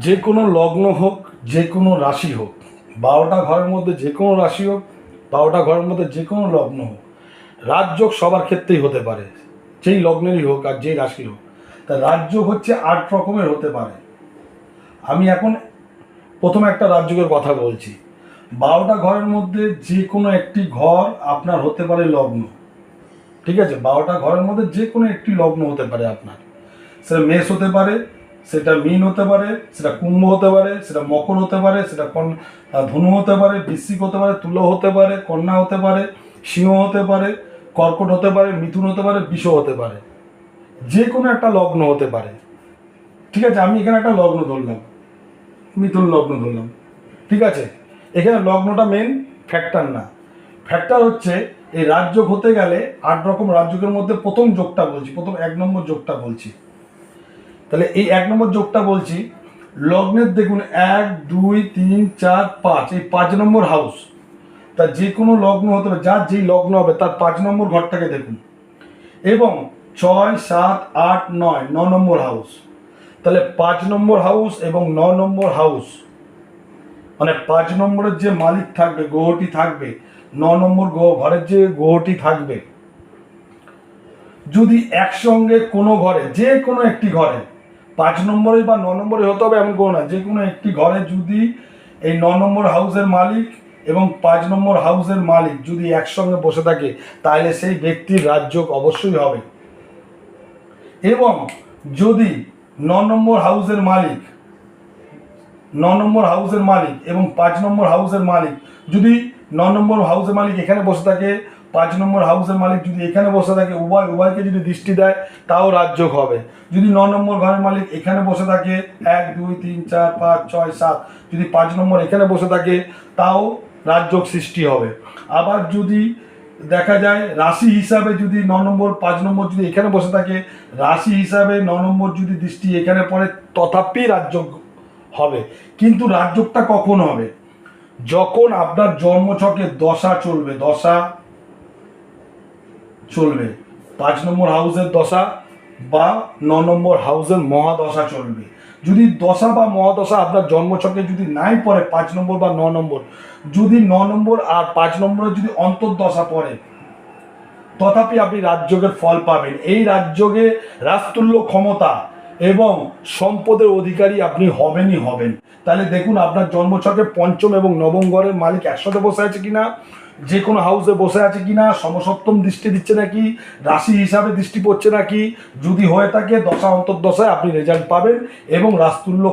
যে কোনো লগ্ন হোক, যে কোনো রাশি হোক, বারোটা ঘরের মধ্যে যে কোনো রাশি হোক, বারোটা ঘরের মধ্যে যে কোনো লগ্ন হোক, রাজযোগ সবার ক্ষেত্রেই হতে পারে। যেই লগ্নেরই হোক আর যেই রাশি হোক, তা রাজযোগ হচ্ছে আট রকমের হতে পারে। আমি এখন প্রথমে একটা রাজযোগের কথা বলছি। বারোটা ঘরের মধ্যে যে কোনো একটি ঘর আপনার হতে পারে লগ্ন। ঠিক আছে? বারোটা ঘরের মধ্যে যে কোনো একটি লগ্ন হতে পারে আপনার। সেটা মেষ হতে পারে সেটা মিন হতে পারে সেটা কুম্ভ হতে পারে সেটা মকর হতে পারে সেটা কন ধনু হতে পারে বৃশ্চিক হতে পারে তুলো হতে পারে কন্যা হতে পারে সিংহ হতে পারে কর্কট হতে পারে মিথুন হতে পারে বিষ হতে পারে যে কোনো একটা লগ্ন হতে পারে ঠিক আছে আমি এখানে একটা লগ্ন ধরলাম মিথুন লগ্ন ধরলাম ঠিক আছে এখানে লগ্নটা মেন ফ্যাক্টর না ফ্যাক্টর হচ্ছে এই রাজযোগ হতে গেলে আট রকম রাজযোগের মধ্যে প্রথম যোগটা বলছি প্রথম এক নম্বর যোগটা বলছি তাহলে এই এক নম্বর যোগটা বলছি, লগ্নের দেখুন, এক, দুই, তিন, চার, পাঁচ, এই পাঁচ নম্বর হাউস তা যে কোনো লগ্ন হতে পারে, যার যেই লগ্ন হবে, তার পাঁচ নম্বর ঘরটাকে দেখুন। এবং ছয়, সাত, আট, নয়, ন নম্বর হাউস তাহলে পাঁচ নম্বর হাউস এবং ন নম্বর হাউস মানে পাঁচ নম্বরের যে মালিক থাকবে, গ্রহটি থাকবে, ন নম্বর গ্রহ ঘরের যে গ্রহটি থাকবে। যদি একসঙ্গে কোনো ঘরে, যে কোনো একটি ঘরে পাঁচ নম্বরে বা ন নম্বরে হতে হবে এমন কোনো না, যে কোনো একটি ঘরে যদি এই ন নম্বর হাউসের মালিক এবং পাঁচ নম্বর হাউসের মালিক যদি একসঙ্গে বসে থাকে, তাহলে সেই ব্যক্তির রাজযোগ অবশ্যই হবে। এবং যদি ন নম্বর হাউসের মালিক, ন নম্বর হাউসের মালিক এবং পাঁচ নম্বর হাউসের মালিক যদি ন নম্বর হাউসের মালিক এখানে বসে থাকে পাঁচ নম্বর হাউসের মালিক যদি এখানে বসে থাকে, উভয় উভয়কে যদি দৃষ্টি দেয়, তাও রাজযোগ হবে। যদি ন নম্বর ঘরের মালিক এখানে বসে থাকে, এক, দুই, তিন, চার, পাঁচ, ছয়, সাত, যদি পাঁচ নম্বর এখানে বসে থাকে, তাও রাজযোগ সৃষ্টি হবে। আবার যদি দেখা যায়, রাশি হিসাবে যদি ন নম্বর, পাঁচ নম্বর যদি এখানে বসে থাকে, রাশি হিসাবে ন নম্বর যদি দৃষ্টি এখানে পড়ে, তথাপি রাজযোগ হবে। কিন্তু রাজযোগটা কখন হবে? যখন আপনার জন্মছকে দশা চলবে, দশা চলবে। পাঁচ নম্বর হাউসের দশা বা ন নম্বর হাউসের মহাদশা চলবে। যদি দশা বা মহাদশা আপনার জন্মছকে যদি নাই পড়ে পাঁচ নম্বর বা ন নম্বর, যদি ন নম্বর আর পাঁচ নম্বরে যদি অন্তর্দশা পড়ে, তথাপি আপনি রাজযোগের ফল পাবেন। এই রাজযোগে রাজতুল্য ক্ষমতা এবং সম্পদের অধিকারী আপনি হবেনই হবেন। তাহলে দেখুন আপনার জন্মছকে পঞ্চম এবং নবম ঘরের মালিক একসাথে বসে আছে কিনা? যে কোনো হাউসে বসে আছে কি না সমসপ্তম দৃষ্টি দিচ্ছে নাকি, রাশি হিসাবে দৃষ্টি পড়ছে নাকি, যদি হয়ে থাকে দশা অন্তর্দশায় আপনি রেজাল্ট পাবেন এবং রাজতুল্য